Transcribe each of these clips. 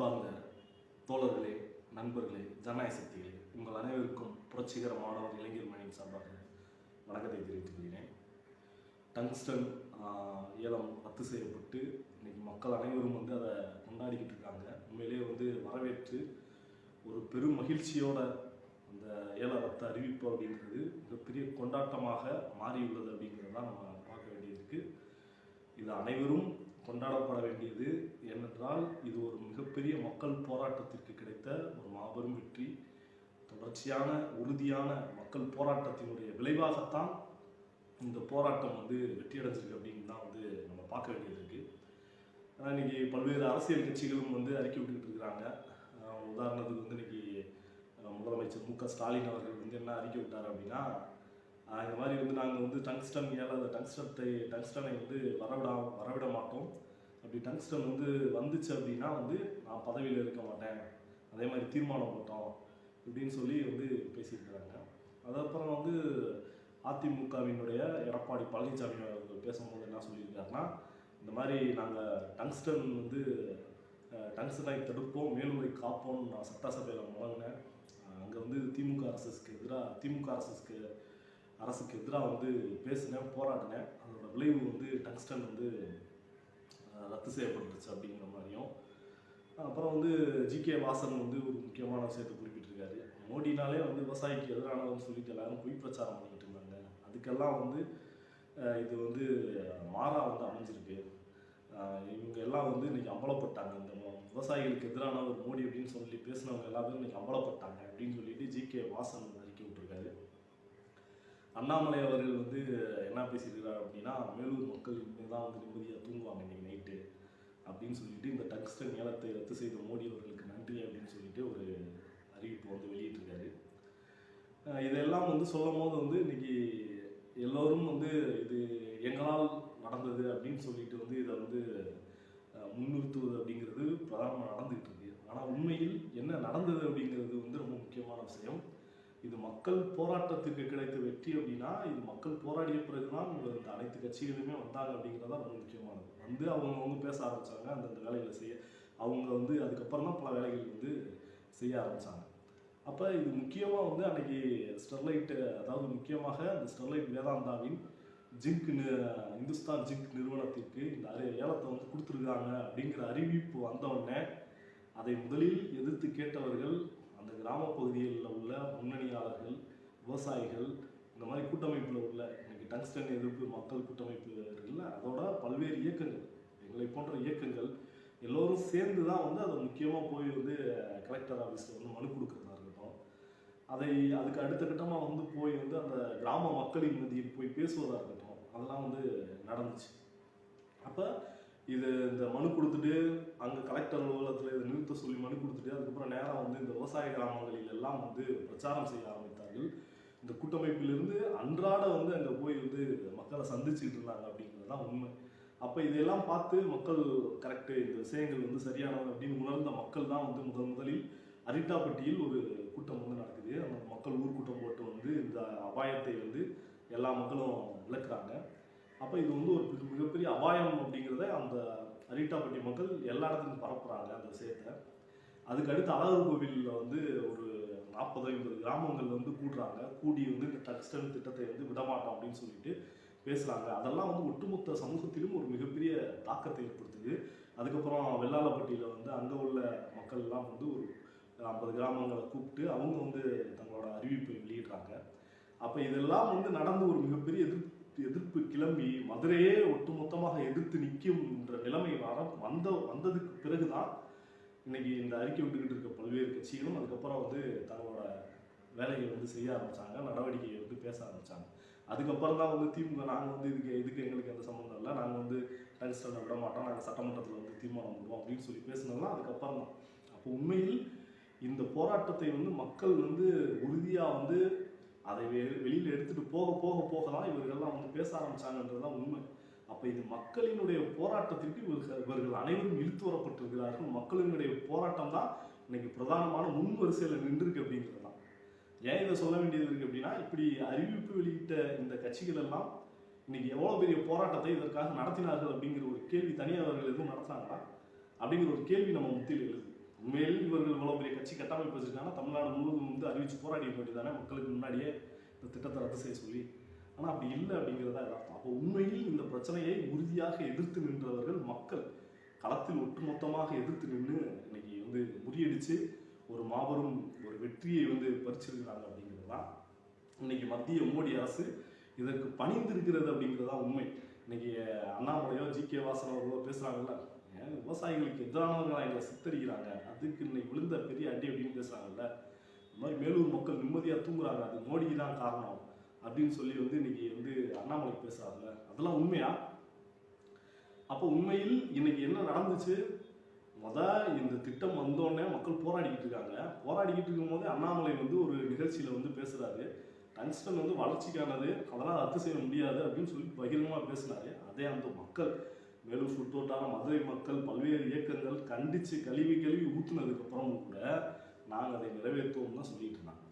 அன்பார்ந்த தோழர்களே நண்பர்களே ஜனநாயக சக்திகளே உங்கள் அனைவருக்கும் புரட்சிகரமான இளைஞர் மணியின் சார்பாக வணக்கத்தை தெரிவித்துக் கொள்கிறேன். டங்ஸ்டன் ஏலம் ரத்து செய்யப்பட்டு இன்னைக்கு மக்கள் அனைவரும் வந்து அதை கொண்டாடிக்கிட்டு இருக்காங்க. உண்மையிலேயே வந்து வரவேற்று ஒரு பெரும் மகிழ்ச்சியோட அந்த ஏல ரத்த அறிவிப்பு அப்படிங்கிறது மிகப்பெரிய கொண்டாட்டமாக மாறியுள்ளது அப்படிங்கிறத நம்ம பார்க்க வேண்டியிருக்கு இது அனைவரும் கொண்டாடப்பட வேண்டியது ஏனென்றால் இது ஒரு மிகப்பெரிய மக்கள் போராட்டத்திற்கு கிடைத்த ஒரு மாபெரும் வெற்றி. தொடர்ச்சியான உறுதியான மக்கள் போராட்டத்தினுடைய விளைவாகத்தான் இந்த போராட்டம் வந்து வெற்றியடைஞ்சிருக்கு அப்படின்னு தான் வந்து நம்ம பார்க்க வேண்டியது இருக்குது ஆனால் இன்றைக்கி பல்வேறு அரசியல் கட்சிகளும் வந்து அறிக்கை விட்டுக்கிட்டு இருக்கிறாங்க. உதாரணத்துக்கு வந்து இன்னைக்கு முதலமைச்சர் மு க ஸ்டாலின் அவர்கள் வந்து என்ன அறிக்கை விட்டார் அப்படின்னா இந்த மாதிரி வந்து நாங்கள் வந்து டங்ஸ்டன் ஏழாத அந்த டங்ஸ்டத்தை டங்ஸ்டனை வந்து வரவிட வரவிட மாட்டோம். அப்படி டங்ஸ்டன் வந்து வந்துச்சு அப்படின்னா வந்து நான் பதவியில் இருக்க மாட்டேன். அதே மாதிரி தீர்மானம் போட்டோம் இப்படின்னு சொல்லி வந்து பேசியிருக்கிறாங்க. அதுக்கப்புறம் வந்து அதிமுகவினுடைய எடப்பாடி பழனிசாமி அவர்கள் பேசும்போது என்ன சொல்லியிருக்காருன்னா இந்த மாதிரி நாங்கள் டங்ஸ்டன் வந்து டங்ஸ்டனை தடுப்போம் மேலுரை காப்போம்னு நான் சட்டசபையில் முழங்கினேன். அங்கே வந்து திமுக அரசுக்கு எதிராக திமுக அரசுக்கு அரசுக்கு எதிராக வந்து பேசினேன் போராடினேன். அதோட விளைவு வந்து டங்ஸ்டன் வந்து ரத்து செய்யப்பட்டுருச்சு அப்படிங்கிற மாதிரியும். அப்புறம் வந்து ஜிகே வாசன் வந்து ஒரு முக்கியமான விஷயத்தை குறிப்பிட்டிருக்காரு. மோடினாலே வந்து விவசாயிக்கு எதிரானதுன்னு சொல்லிட்டு எல்லாரும் பொய் பிரச்சாரம் பண்ணிக்கிட்டு இருந்தாங்க. அதுக்கெல்லாம் வந்து இது வந்து மாறா வந்து அமைஞ்சிருக்கு. இவங்க எல்லாம் வந்து இன்னைக்கு அம்பலப்பட்டாங்க. இந்த விவசாயிகளுக்கு எதிரான ஒரு மோடி அப்படின்னு சொல்லி பேசினவங்க எல்லாரும் இன்னைக்கு அம்பலப்பட்டாங்க அப்படின்னு சொல்லிட்டு ஜிகே வாசன் அண்ணாமலை அவர்கள் வந்து என்ன பேசியிருக்கிறார் அப்படின்னா மேலூர் மக்கள் இனிமேல் தான் வந்து நிம்மதியாக தூங்குவாங்க இன்றைக்கி நைட்டு. அப்படின்னு சொல்லிட்டு இந்த டங்ஸ்டன் ஏலத்தை ரத்து செய்த மோடி அவர்களுக்கு நன்றி அப்படின்னு சொல்லிட்டு ஒரு அறிவிப்பு வந்து வெளியிட்டிருக்காரு. இதெல்லாம் வந்து சொல்லும் போது வந்து இன்னைக்கு எல்லோரும் வந்து இது எங்களால் நடந்தது அப்படின்னு சொல்லிட்டு வந்து இதை வந்து முன்னிறுத்துவது அப்படிங்கிறது பிரதானமாக நடந்துகிட்டு இருக்கு. ஆனால் உண்மையில் என்ன நடந்தது அப்படிங்கிறது வந்து ரொம்ப முக்கியமான விஷயம். இது மக்கள் போராட்டத்துக்கு கிடைத்த வெற்றி அப்படின்னா இது மக்கள் போராடிய பிறகுதான் இந்த இந்த அனைத்து கட்சிகளுமே வந்தாங்க அப்படிங்கிறது தான் ரொம்ப முக்கியமானது. வந்து அவங்க வந்து பேச ஆரம்பித்தாங்க அந்தந்த வேலைகளை செய்ய. அவங்க வந்து அதுக்கப்புறம் தான் பல வேலைகள் வந்து செய்ய ஆரம்பித்தாங்க அப்போ இது முக்கியமாக வந்து அன்னைக்கு ஸ்டெர்லைட்டு அதாவது முக்கியமாக அந்த ஸ்டெர்லைட் வேதாந்தாவின் ஜிங்க் நி- இந்துஸ்தான் ஜிங்க் நிறுவனத்திற்கு இந்த அறி- ஏலத்தை வந்து கொடுத்துருக்காங்க அப்படிங்கிற அறிவிப்பு வந்தவுடனே அதை முதலில் எதிர்த்து கேட்டவர்கள் கிராமப்பகுதிகளில் உள்ள முன்னணியாளர்கள் விவசாயிகள் இந்த மாதிரி கூட்டமைப்பில் உள்ள இன்னைக்கு டங்ஸ்டன் எதிர்ப்பு மக்கள் கூட்டமைப்பு இருக்குல்ல அதோட பல்வேறு இயக்கங்கள் எங்களை போன்ற இயக்கங்கள் எல்லோரும் சேர்ந்து தான் வந்து அதை முக்கியமாக போய் வந்து கலெக்டர் ஆஃபீஸில் வந்து மனு கொடுக்குறதா இருக்கட்டும். அதை அதுக்கு அடுத்த கட்டமாக வந்து போய் வந்து அந்த கிராம மக்களின் மத்தியில் போய் பேசுவதாக இருக்கட்டும். அதெல்லாம் வந்து நடந்துச்சு. அப்போ இது இந்த மனு கொடுத்துட்டு அங்கே கலெக்டர் அலுவலகத்தில் இதை நிறுத்த சொல்லி மனு கொடுத்துட்டு அதுக்கப்புறம் நேராக வந்து இந்த விவசாய கிராமங்களில் எல்லாம் வந்து பிரச்சாரம் செய்ய ஆரம்பித்தார்கள். இந்த கூட்டமைப்பிலிருந்து அன்றாட வந்து அங்கே போய் வந்து மக்களை சந்திச்சுக்கிட்டு இருந்தாங்க அப்படிங்கிறது தான் உண்மை. அப்போ இதையெல்லாம் பார்த்து மக்கள் கரெக்டு இந்த விஷயங்கள் வந்து சரியானது அப்படின்னு உணர்ந்த மக்கள் தான் வந்து முதன் முதலில் அரிட்டாப்பட்டியில் ஒரு கூட்டம் வந்து நடக்குது. அந்த மக்கள் ஊர்க்கூட்டம் போட்டு வந்து இந்த அபாயத்தை வந்து எல்லா மக்களும் விளக்குறாங்க. அப்போ இது வந்து ஒரு மிக- மிகப்பெரிய அபாயம் அப்படிங்கிறத அந்த அரிட்டாப்பட்டி மக்கள் எல்லா இடத்துலையும் பரப்புகிறாங்க அந்த விஷயத்த. அதுக்கடுத்து அழகர் கோவிலில் வந்து ஒரு நாற்பது ஐம்பது கிராமங்கள் வந்து கூடுறாங்க. கூடி வந்து இந்த டக்ஸ்டன் திட்டத்தை வந்து விடமாட்டோம் அப்படின்னு சொல்லிட்டு பேசுகிறாங்க அதெல்லாம் வந்து ஒட்டுமொத்த சமூகத்திலும் ஒரு மிகப்பெரிய தாக்கத்தை ஏற்படுத்துது. அதுக்கப்புறம் வெள்ளாளப்பட்டியில் வந்து அங்கே உள்ள மக்கள் எல்லாம் வந்து ஒரு ஐம்பது கிராமங்களை கூப்பிட்டு அவங்க வந்து தங்களோட அறிவிப்பை வெளியிடுறாங்க. அப்போ இதெல்லாம் வந்து நடந்து ஒரு மிகப்பெரிய எதிர்ப்பு எதிர்ப்பு கிளம்பி மதுரையே ஒட்டுமொத்தமாக எதிர்த்து நிற்கும் என்ற நிலைமை வர வந்த வந்ததுக்கு பிறகுதான் இன்னைக்கு இந்த அறிக்கை விட்டுக்கிட்டு இருக்க பல்வேறு கட்சிகளும் அதுக்கப்புறம் வந்து தங்களோட வேலையை வந்து செய்ய ஆரம்பித்தாங்க நடவடிக்கையை வந்து பேச ஆரம்பித்தாங்க அதுக்கப்புறம் தான் வந்து திமுக நாங்கள் வந்து இதுக்கு இதுக்கு எங்களுக்கு எந்த சம்மந்தம் இல்லை. நாங்கள் வந்து டங்ஸ்டனை விட மாட்டோம். நாங்கள் சட்டமன்றத்தில் வந்து தீர்மானம் பண்ணுவோம் அப்படின்னு சொல்லி பேசினதுலாம் அதுக்கப்புறம் தான். அப்போ உண்மையில் இந்த போராட்டத்தை வந்து மக்கள் வந்து உறுதியாக வந்து அதை வெளியில் வெளியில எடுத்துட்டு போக போக போக தான் இவர்கள்லாம் வந்து பேச ஆரம்பிச்சாங்கன்றது தான் உண்மை. அப்ப இது மக்களினுடைய போராட்டத்திற்கு இவர்கள் இவர்கள் அனைவரும் இழுத்து வரப்பட்டிருக்கிறார்கள். மக்களினுடைய போராட்டம் தான் இன்னைக்கு பிரதானமான முன் வரிசையில் நின்றுருக்கு அப்படிங்கிறது தான் ஏன் இதை சொல்ல வேண்டியது இருக்கு அப்படின்னா இப்படி அறிவிப்பு வெளியிட்ட இந்த கட்சிகள் எல்லாம் இன்னைக்கு எவ்வளவு பெரிய போராட்டத்தை இதற்காக நடத்தினார்கள் அப்படிங்கிற ஒரு கேள்வி தனியாக அவர்கள் எதுவும் நடத்தினாங்களா? அப்படிங்கிற ஒரு கேள்வி நம்ம முத்தியில் எழுது. உண்மையில் இவர்கள் இவ்வளோ பெரிய கட்சி கட்டமைப்பு வச்சிருக்காங்கன்னா தமிழ்நாடு முழுவதும் வந்து அறிவிச்சு போராடி வேண்டியதானே மக்களுக்கு முன்னாடியே இந்த திட்டத்தை ரத்து செய்ய சொல்லி. ஆனால் அப்படி இல்லை அப்படிங்கிறதா அர்த்தம். அப்போ உண்மையில் இந்த பிரச்சனையை உறுதியாக எதிர்த்து நின்றவர்கள் மக்கள் களத்தில் ஒட்டுமொத்தமாக எதிர்த்து நின்று இன்னைக்கு வந்து முறியடித்து ஒரு மாபெரும் ஒரு வெற்றியை வந்து பறிச்சிருக்கிறாங்க அப்படிங்கிறது தான் இன்னைக்கு மத்திய மோடி அரசு இதற்கு பணிந்திருக்கிறது அப்படிங்கிறது தான் உண்மை. இன்னைக்கு அண்ணாமலையோ ஜி கே வாசன் அவர்களோ பேசுகிறாங்கல்ல விவசாயிகளுக்கு எதிரானவர்களாக எங்களை சித்தரிக்கிறாங்க. அதுக்கு இன்னைக்கு விழுந்த பெரிய அடி அப்படின்னு பேசுறாங்கல்ல இந்த மாதிரி மேலூர் மக்கள் நிம்மதியாக தூங்குறாங்க. அது மோடிக்கு தான் காரணம் அப்படின்னு சொல்லி வந்து இன்னைக்கு வந்து அண்ணாமலை பேசுறாங்கல்ல அதெல்லாம் உண்மையா? அப்போ உண்மையில் இன்னைக்கு என்ன நடந்துச்சு? முத இந்த திட்டம் வந்தோடனே மக்கள் போராடிக்கிட்டு இருக்காங்க. போராடிக்கிட்டு இருக்கும்போது அண்ணாமலை வந்து ஒரு நிகழ்ச்சியில் வந்து பேசுகிறாரு டங்ஸ்டன் வந்து வளர்ச்சிக்கானது அதெல்லாம் ரத்து செய்ய முடியாது அப்படின்னு சொல்லி பகிரங்கமாக பேசினாரு. அதே அந்த மக்கள். வேலூர் சுற்றோட்டான மதுரை மக்கள் பல்வேறு இயக்கங்கள் கண்டித்து கழுவி கழுவி ஊத்துனதுக்கு கூட நாங்கள் அதை நிறைவேற்றுவோம் தான் சொல்லிட்டு இருந்தாங்க.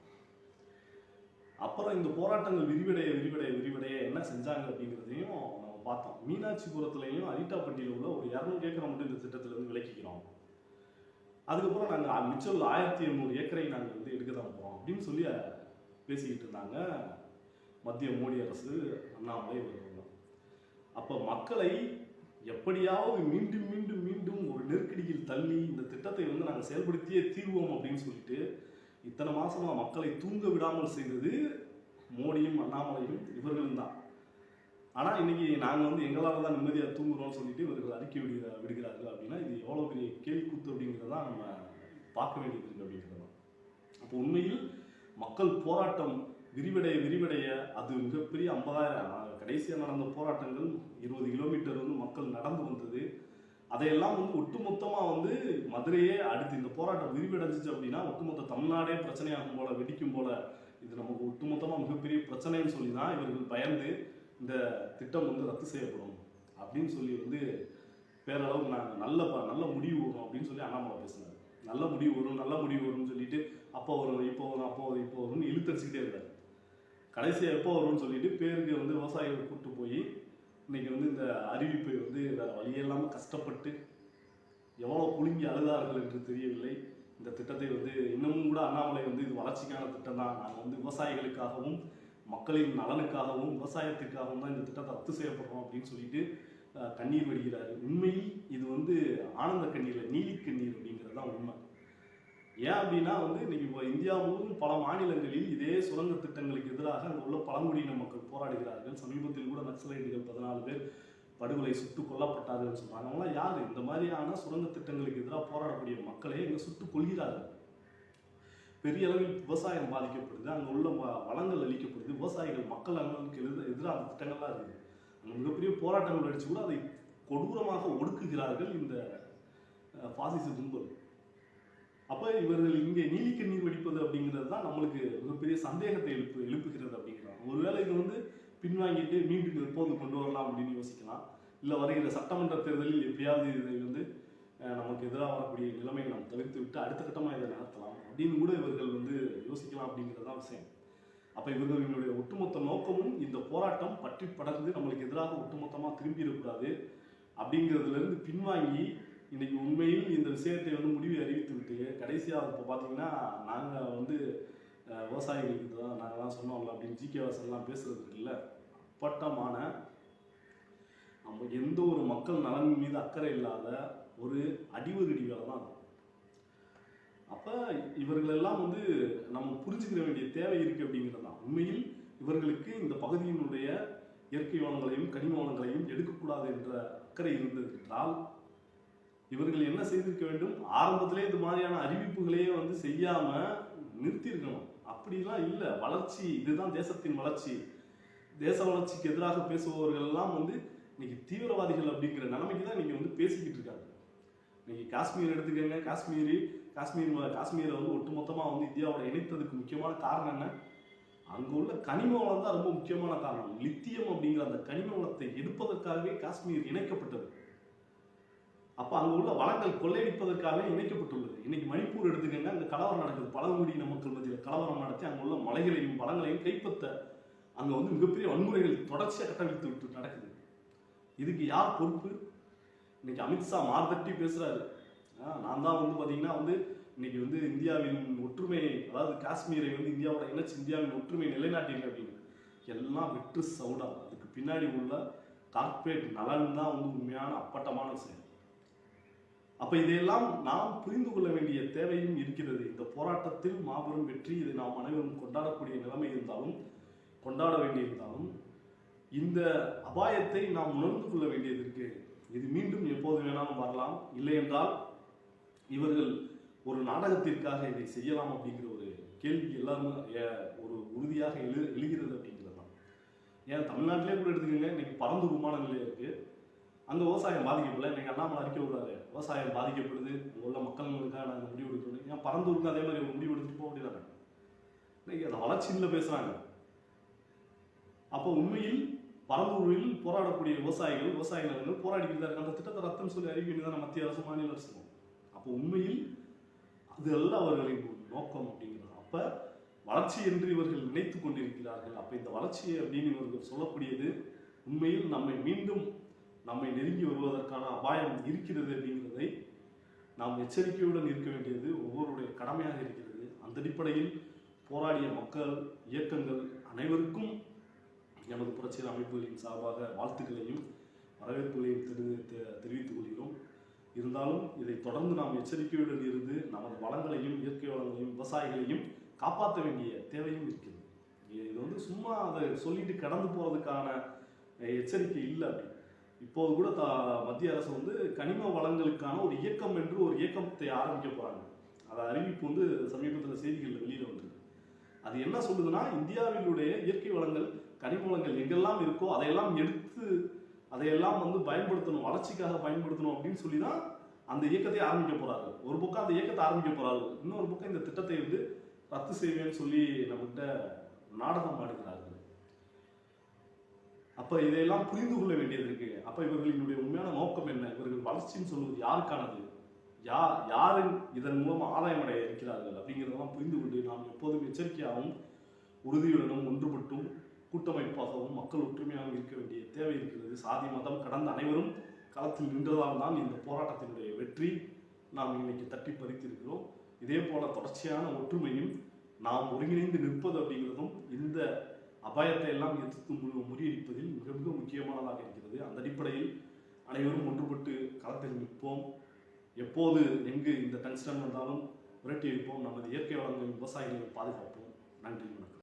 அப்புறம் இந்த போராட்டங்கள் விரிவடைய விரிவடைய விரிவடைய என்ன செஞ்சாங்க அப்படிங்கிறதையும் நம்ம பார்த்தோம். மீனாட்சிபுரத்துலையும் அரிட்டாப்பட்டியில் உள்ள ஒரு இரநூறு ஏக்கரை மட்டும் இந்த திட்டத்துல இருந்து விலக்கிக்கிறோம் அதுக்கப்புறம் நாங்கள் மிச்சம் உள்ள ஆயிரத்தி எண்ணூறு ஏக்கரை நாங்கள் வந்து எடுக்க தான் போகிறோம் அப்படின்னு சொல்லி பேசிக்கிட்டு இருந்தாங்க மத்திய மோடி அரசு அண்ணாமலை அப்போ மக்களை எப்படியாவது மீண்டும் மீண்டும் மீண்டும் ஒரு நெருக்கடியில் தள்ளி இந்த திட்டத்தை வந்து நாங்கள் செயல்படுத்தியே தீர்வோம் அப்படின்னு சொல்லிட்டு இத்தனை மாசமா மக்களை தூங்க விடாமல் செய்தது மோடியும் அண்ணாமலையும் இவர்களும் தான். ஆனால் இன்னைக்கு நாங்கள் வந்து எங்களால் தான் நிம்மதியாக தூங்குறோம்னு சொல்லிட்டு இவர்கள் அறிக்கை விடுகிற விடுகிறார்கள் அப்படின்னா இது எவ்வளோ பெரிய கேள்விக்கூத்து அப்படிங்கிறத நம்ம பார்க்க வேண்டியது இருக்குது அப்படிங்கிறது தான். அப்போ உண்மையில் மக்கள் போராட்டம் விரிவடைய விரிவடைய அது மிகப்பெரிய ஐம்பதாயிரம் கடைசியாக நடந்த போராட்டங்கள் இருபது கிலோமீட்டர் வந்து மக்கள் நடந்து வந்தது. அதையெல்லாம் வந்து ஒட்டுமொத்தமாக வந்து மதுரையே அடுத்து இந்த போராட்டம் விரிவடைஞ்சிச்சு அப்படின்னா ஒட்டுமொத்த தமிழ்நாடே பிரச்சனையாகும் போல வெடிக்கும் போல. இது நமக்கு ஒட்டுமொத்தமாக மிகப்பெரிய பிரச்சனைன்னு சொல்லி தான் இவர்கள் பயந்து இந்த திட்டம் வந்து ரத்து செய்யப்படும் அப்படின்னு சொல்லி வந்து பேரளவுக்கு நாங்கள் நல்ல ப- நல்ல முடிவு வரும் அப்படின்னு சொல்லி அண்ணாமலை பேசினார். நல்ல முடிவு வரும் நல்ல முடிவு வரும்னு சொல்லிட்டு அப்போ வரும் இப்போ வரும் அப்போ வரும் இப்போ வரும்னு இழுத்தடிச்சுக்கிட்டே இருந்தார் கடைசியாக எப்போ வரும்னு சொல்லிட்டு பேருக்கு வந்து விவசாயிகளை கூப்பிட்டு போய் இன்னைக்கு வந்து இந்த அறிவிப்பை வந்து வேற வழியில்லாமல் கஷ்டப்பட்டு எவ்வளோ புழுங்கி அழுதார்கள் என்று தெரியவில்லை. இந்த திட்டத்தை வந்து இன்னமும் கூட அண்ணாமலை வந்து இது வளர்ச்சிக்கான திட்டம் தான். நாங்கள் வந்து விவசாயிகளுக்காகவும் மக்களின் நலனுக்காகவும் விவசாயத்திற்காகவும் தான் இந்த திட்டத்தை ரத்து செய்யப்படுறோம் அப்படின்னு சொல்லிட்டு கண்ணீர் வடிகிறார். உண்மையில் இது வந்து ஆனந்த கண்ணீரில் நீலி கண்ணீர் அப்படிங்கிறது தான் உண்மை. ஏன் அப்படின்னா வந்து இன்னைக்கு இப்போ இந்தியா முழுவதும் பல மாநிலங்களில் இதே சுரங்க திட்டங்களுக்கு எதிராக அங்கே உள்ள பழங்குடியின மக்கள் போராடுகிறார்கள். சமீபத்தில் கூட நக்சலைட்டுகள் பதினாலு பேர் படுகொலை சுட்டு கொல்லப்பட்டார்கள் சொல்கிறாங்க அவங்களாம் யார்? இந்த மாதிரியான சுரங்க திட்டங்களுக்கு எதிராக போராடக்கூடிய மக்களே இங்கே சுட்டு கொள்கிறார்கள் பெரிய அளவில் விவசாயம் பாதிக்கப்படுது. அங்கே உள்ள வளங்கள் அளிக்கப்படுது விவசாயிகள் மக்கள் அங்களுக்கு எதிர- எதிராக அந்த திட்டங்கள்லாம் இருக்குது அங்கே மிகப்பெரிய போராட்டங்கள் அடித்து கூட அதை கொடூரமாக ஒடுக்குகிறார்கள் இந்த பாசிச கும்பல் அப்போ இவர்கள் இங்கே நீலிக்க நீர் வெடிப்பது அப்படிங்கிறது தான் நம்மளுக்கு மிகப்பெரிய சந்தேகத்தை எழுப்பு எழுப்புகிறது அப்படிங்கிறாங்க. ஒருவேளை இது வந்து பின்வாங்கிட்டு மீண்டும் இது எப்போது கொண்டு வரலாம் அப்படின்னு யோசிக்கலாம். இல்லை வருகிற சட்டமன்ற தேர்தலில் எப்படியாவது இதை வந்து நமக்கு எதிராக வரக்கூடிய நிலைமையை நாம் தவிர்த்து விட்டு அடுத்த கட்டமாக இதை நடத்தலாம் அப்படின்னு கூட இவர்கள் வந்து யோசிக்கலாம் அப்படிங்கிறது தான் விஷயம். அப்போ இவர்களுடைய ஒட்டுமொத்த நோக்கமும் இந்த போராட்டம் பற்றி படர்ந்து நம்மளுக்கு எதிராக ஒட்டுமொத்தமாக திரும்பிடக்கூடாது அப்படிங்கிறதுலேருந்து பின்வாங்கி இன்னைக்கு உண்மையில் இந்த விஷயத்தை வந்து முடிவை அறிவித்து விட்டு கடைசியாக இப்போ பார்த்தீங்கன்னா நாங்கள் வந்து விவசாயிகளுக்கு தான் நாங்கள் தான் சொன்னோம்ல அப்படின்னு ஜிகே வாசன்லாம் பேசுறது இல்லை அப்பட்டமான நம்ம எந்த ஒரு மக்கள் நலன் மீது அக்கறை இல்லாத ஒரு அடிவருடி வேலை தான் அப்போ இவர்களெல்லாம் வந்து நம்ம புரிஞ்சுக்கிற வேண்டிய தேவை இருக்குது அப்படிங்கிறது தான். உண்மையில் இவர்களுக்கு இந்த பகுதியினுடைய இயற்கை வளங்களையும் கனிம வளங்களையும் எடுக்கக்கூடாது என்ற அக்கறை இருந்தது என்றால் இவர்கள் என்ன செய்திருக்க வேண்டும்? ஆரம்பத்திலே இது மாதிரியான அறிவிப்புகளையே வந்து செய்யாம நிறுத்தியிருக்கணும். அப்படிலாம் இல்லை. வளர்ச்சி இதுதான் தேசத்தின் வளர்ச்சி. தேச வளர்ச்சிக்கு எதிராக பேசுபவர்கள் எல்லாம் வந்து இன்னைக்கு தீவிரவாதிகள் அப்படிங்கிற நிலைமைக்கு தான் இன்னைக்கு வந்து பேசிக்கிட்டு இருக்காங்க. இன்னைக்கு காஷ்மீர் எடுத்துக்கங்க. காஷ்மீரி காஷ்மீர் ம- காஷ்மீரை வந்து ஒட்டுமொத்தமாக வந்து இந்தியாவோட இணைத்ததுக்கு முக்கியமான காரணம் என்ன? அங்கே உள்ள கனிம வளம் தான் ரொம்ப முக்கியமான காரணம். லித்தியம் அப்படிங்கிற அந்த கனிம வளத்தை எடுப்பதற்காகவே காஷ்மீர் இணைக்கப்பட்டது. அப்போ அங்கே உள்ள வளங்கள் கொள்ளையடிப்பதற்காக இணைக்கப்பட்டுள்ளது. இன்னைக்கு மணிப்பூர் எடுத்துக்கங்க அங்கே கலவரம் நடக்குது. பழங்குடியின மக்கள் மத்தியில் கலவரம் நடத்தி அங்கே உள்ள மலைகளையும் வளங்களையும் கைப்பற்ற அங்கே வந்து மிகப்பெரிய வன்முறைகள் தொடர்ச்சியாக கட்டவிழ்த்து விட்டு நடக்குது. இதுக்கு யார் பொறுப்பு? இன்னைக்கு அமித்ஷா மார்தட்டி பேசுறாரு. நான் தான் வந்து பார்த்தீங்கன்னா வந்து இன்னைக்கு வந்து இந்தியாவின் ஒற்றுமை அதாவது காஷ்மீரை வந்து இந்தியாவோட இணைச்சு இந்தியாவின் ஒற்றுமை நிலைநாட்டிங்க அப்படின்னு. எல்லாம் வெற்று சவுடா. அதுக்கு பின்னாடி உள்ள கார்பரேட் நலன் தான் வந்து உண்மையான அப்பட்டமான செயல். அப்ப இதையெல்லாம் நாம் புரிந்து கொள்ள வேண்டிய தேவையும் இருக்கிறது. இந்த போராட்டத்தில் மாபெரும் வெற்றி இதை நாம் அனைவரும் கொண்டாடக்கூடிய நிலைமை இருந்தாலும் கொண்டாட வேண்டியிருந்தாலும் இந்த அபாயத்தை நாம் உணர்ந்து கொள்ள வேண்டியது இருக்கு. இது மீண்டும் எப்போது வேணாலும் வரலாம். இல்லை என்றால் இவர்கள் ஒரு நாடகத்திற்காக இதை செய்யலாம் அப்படிங்கிற ஒரு கேள்வி எல்லாருமே ஒரு உறுதியாக எழு எழுகிறது அப்படிங்கிறது தான் ஏன் தமிழ்நாட்டிலே கூட எடுத்துக்கோங்க இன்னைக்கு பறந்து விமான நிலையம் இருக்குது அந்த விவசாயம் பாதிக்கப்படல. இன்னைக்கு அண்ணாமலை அறிக்கை விடுறாரு. விவசாயம் பாதிக்கப்படுது. அங்கே உள்ள மக்களுக்காக நாங்கள் முடிவு எடுக்கணும். ஏன் பறந்தூருக்கு அதே மாதிரி முடிவு எடுத்துட்டு போக வேண்டியதானே இன்னைக்கு அந்த வளர்ச்சியில் பேசுகிறாங்க அப்போ உண்மையில் பரந்தூரில் போராடக்கூடிய விவசாயிகள் விவசாய நிலங்கள் போராடிக்கிட்டு தான் இருக்காங்க. அந்த திட்டத்தை ரத்தம் சொல்லி அறிவிக்க வேண்டியதான மத்திய அரசு மாநில அரசு. அப்போ உண்மையில் அது அல்ல அவர்களின் நோக்கம் அப்படிங்கிறது. அப்போ வளர்ச்சி என்று இவர்கள் நினைத்து கொண்டிருக்கிறார்கள். அப்போ இந்த வளர்ச்சி அப்படின்னு இவர்கள் சொல்லக்கூடியது உண்மையில் நம்மை மீண்டும் நம்மை நெருங்கி வருவதற்கான அபாயம் இருக்கிறது அப்படிங்கிறதை நாம் எச்சரிக்கையுடன் இருக்க வேண்டியது ஒவ்வொருடைய கடமையாக இருக்கிறது. அந்த அடிப்படையில் போராடிய மக்கள் இயக்கங்கள் அனைவருக்கும் எமது புரட்சிகர அமைப்புகளின் சார்பாக வாழ்த்துக்களையும் வரவேற்புகளையும் தெரி தெ- தெரிவித்துக் கொள்கிறோம். இருந்தாலும் இதை தொடர்ந்து நாம் எச்சரிக்கையுடன் இருந்து நமது வளங்களையும் இயற்கை வளங்களையும் விவசாயிகளையும் காப்பாற்ற வேண்டிய தேவையும் இருக்கிறது. இது வந்து சும்மா அதை சொல்லிட்டு கடந்து போறதுக்கான எச்சரிக்கை இல்லை அப்படின்னு இப்போது கூட த மத்திய அரசு வந்து கனிம வளங்களுக்கான ஒரு இயக்கம் என்று ஒரு இயக்கத்தை ஆரம்பிக்க போகிறாங்க அதை அறிவிப்பு வந்து சமீபத்தில் செய்திகளில் வெளியில் வந்திருக்கு. அது என்ன சொல்லுதுன்னா இந்தியாவினுடைய இயற்கை வளங்கள் கனிம வளங்கள் எங்கெல்லாம் இருக்கோ அதையெல்லாம் எடுத்து அதையெல்லாம் வந்து பயன்படுத்தணும் வளர்ச்சிக்காக பயன்படுத்தணும் அப்படின்னு சொல்லி தான் அந்த இயக்கத்தை ஆரம்பிக்க போகிறாரு ஒரு பக்கம் அந்த இயக்கத்தை ஆரம்பிக்க போகிறார்கள் இன்னொரு பக்கம் இந்த திட்டத்தை வந்து ரத்து செய்வேன்னு சொல்லி நம்மகிட்ட நாடகம் ஆடுகிறார்கள் அப்போ இதையெல்லாம் புரிந்து கொள்ள வேண்டியது இருக்கு. அப்போ இவர்களினுடைய உண்மையான நோக்கம் என்ன? இவர்கள் வளர்ச்சின்னு சொல்வது யாருக்கானது? யா யாரின் இதன் மூலம் ஆதாயம் அடைய இருக்கிறார்கள்? அப்படிங்கிறதெல்லாம் புரிந்து கொண்டு நாம் எப்போதும் எச்சரிக்கையாகவும் உறுதியுடனும் ஒன்றுபட்டும் கூட்டமைப்பாகவும் மக்கள் ஒற்றுமையாகவும் இருக்க வேண்டிய தேவை இருக்கிறது. சாதி மதம் கடந்த அனைவரும் களத்தில் நின்றதால் தான் இந்த போராட்டத்தினுடைய வெற்றி நாம் இன்னைக்கு தட்டி பறித்திருக்கிறோம். இதே போல தொடர்ச்சியான ஒற்றுமையும் நாம் ஒருங்கிணைந்து நிற்பது அப்படிங்கிறதும் இந்த அபாயத்தை எல்லாம் எதிர்த்து மு- முறியடிப்பதில் மிக மிக முக்கியமானதாக இருக்கிறது. அந்த அடிப்படையில் அனைவரும் ஒன்றுபட்டு களத்தில் நிற்போம். எப்போது எங்கு இந்த டங்ஸ்டன் வந்தாலும் விரட்டி இருப்போம் நமது இயற்கை வளங்களின் விவசாயிகளை பாதுகாப்போம். நன்றி வணக்கம்.